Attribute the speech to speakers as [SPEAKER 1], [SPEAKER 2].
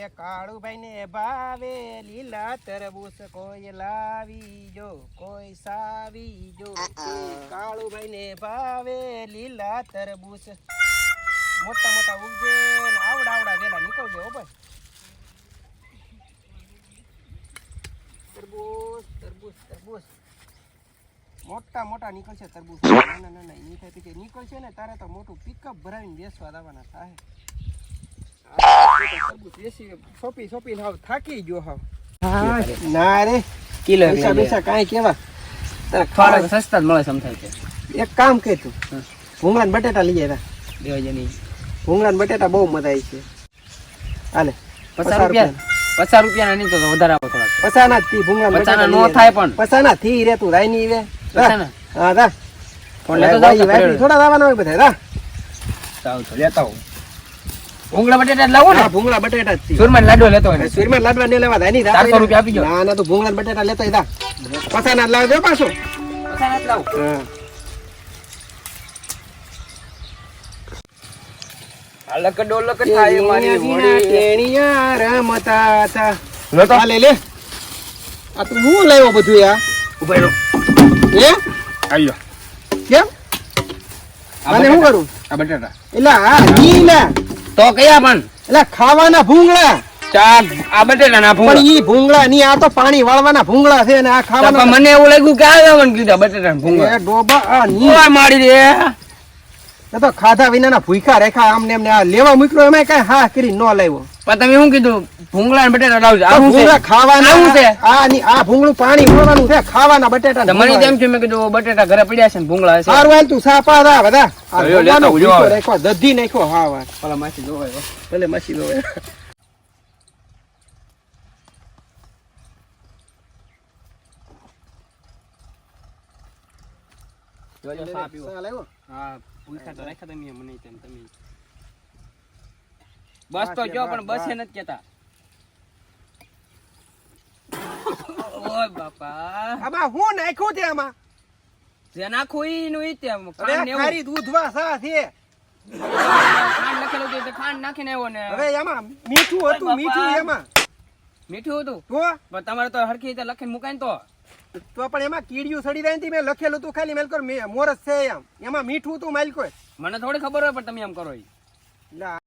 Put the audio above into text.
[SPEAKER 1] એ કાળુભાઈ ને ભાવે લીલા તરબૂચ કોઈ લાવી જો કોઈ સાવી જો એ કાળુભાઈ ને ભાવે લીલા તરબૂચ મોટા મોટા ઉગજે ને આવડા આવડા વેલા નીકળજે હો ભાઈ તરબૂચ તરબૂચ તરબૂચ મોટા મોટા નીકળશે તરબૂચ નાના નાના ઈ થાય પછી નીકળશે ને તારે તો મોટું પિકઅપ ભરાવીને બેસવા દાવાના થાય તરબૂચ બેસી સોપી સોપી હાવ રે
[SPEAKER 2] થોડા પચાસ રૂપિયા પચાસ તો વધારે આપો થોડાક
[SPEAKER 1] પચાસ ને
[SPEAKER 2] થાય પણ.
[SPEAKER 1] પસાના થી રે તું રાઈ હા રા
[SPEAKER 2] ફેરવે.
[SPEAKER 1] થોડા લાવવાના હોય બધા રા
[SPEAKER 2] લેતા આવું ભૂંગળા બટેટા લાવો ને.
[SPEAKER 1] ભૂંગળા બટેટા જ થી
[SPEAKER 2] સુરમાં લાડવો લેતો હોય ને.
[SPEAKER 1] સુરમાં લાડવા ને લેવા થાય નહીં રા
[SPEAKER 2] ચારસો રૂપિયા આપી.
[SPEAKER 1] ના ના તું ભૂંગળા ને બટેટા લેતો પાછો
[SPEAKER 2] પચાસના જ લાવો. અલક ડોલક થાય મારી
[SPEAKER 1] ટેણીયા
[SPEAKER 2] વળી.
[SPEAKER 1] રમતા હતા.
[SPEAKER 2] લો તો.
[SPEAKER 1] લે લે. આ તું હું લાવ્યો બધું
[SPEAKER 2] રહો.
[SPEAKER 1] હે? કેમ? આને શું
[SPEAKER 2] બટેટા.
[SPEAKER 1] કરું?
[SPEAKER 2] આ બટેટા. તો કયા પણ
[SPEAKER 1] એટલે ખાવાના ભૂંગળા.
[SPEAKER 2] ચા આ બટેટા ના
[SPEAKER 1] પણ
[SPEAKER 2] ભૂંગળા
[SPEAKER 1] ઈ ભૂંગળા ની આ તો પાણી વાળવાના ભૂંગળા છે ને આ ખાવાના
[SPEAKER 2] મને એવું લાગ્યું કે આ મને કીધા ભૂંગળા.
[SPEAKER 1] ડોબા આ ની
[SPEAKER 2] મારી રે.
[SPEAKER 1] એ તો ખાધા વિનાના ભૂખા રેખા આમને એમને આ લેવા મૂક્યો એમાં કઈ હા કરી ન લાવ્યો.
[SPEAKER 2] પણ તમે શું કીધું? ભૂંગળા ને બટેટા લાવજો.
[SPEAKER 1] આ ભૂંગળા ખાવાના
[SPEAKER 2] શું છે?
[SPEAKER 1] આ ની આ ભૂંગળું પાણી વાળવાનું છે ખાવાના બટેટા
[SPEAKER 2] તો મને તેમ થયું મેં કીધું બટેટા ઘરે પડ્યા છે ને ભૂંગળા છે
[SPEAKER 1] સારું હાલ તું સાપા દા બધા. આ
[SPEAKER 2] લેતા
[SPEAKER 1] દધી નાખ્યો. હા વાત
[SPEAKER 2] પેલા માસી જોવાય
[SPEAKER 1] પેલે મસી જોવાય
[SPEAKER 2] જોજો સા પીવો. હા. પૂછા તો રાખ્યા તમે મને તેમ તમે. બસ તો જો પણ બસ એ નથી કેતા. ઓય બાપા.
[SPEAKER 1] આમાં હું નાખ્યું છે આમાં?
[SPEAKER 2] જે નાખું ઈ નું ઈ તે
[SPEAKER 1] અરે
[SPEAKER 2] ખાંડ ને
[SPEAKER 1] ખારી દૂધવા સા છે.
[SPEAKER 2] ખાંડ હતું ખાંડ નાખીને એવો ને.
[SPEAKER 1] હવે એમાં મીઠું હતું મીઠું એમાં.
[SPEAKER 2] મીઠું હતું?
[SPEAKER 1] તો
[SPEAKER 2] પણ તમારે તો હરખી રીતે લખીને મુકાય તો.
[SPEAKER 1] તો પણ એમાં કીડિયું સડી જાય મેં લખેલું હતું ખાલી મેલકો મોરસ છે એમ. એમાં મીઠું હતું માલકો
[SPEAKER 2] મને થોડી ખબર હોય પણ તમે એમ કરો.
[SPEAKER 1] એટલે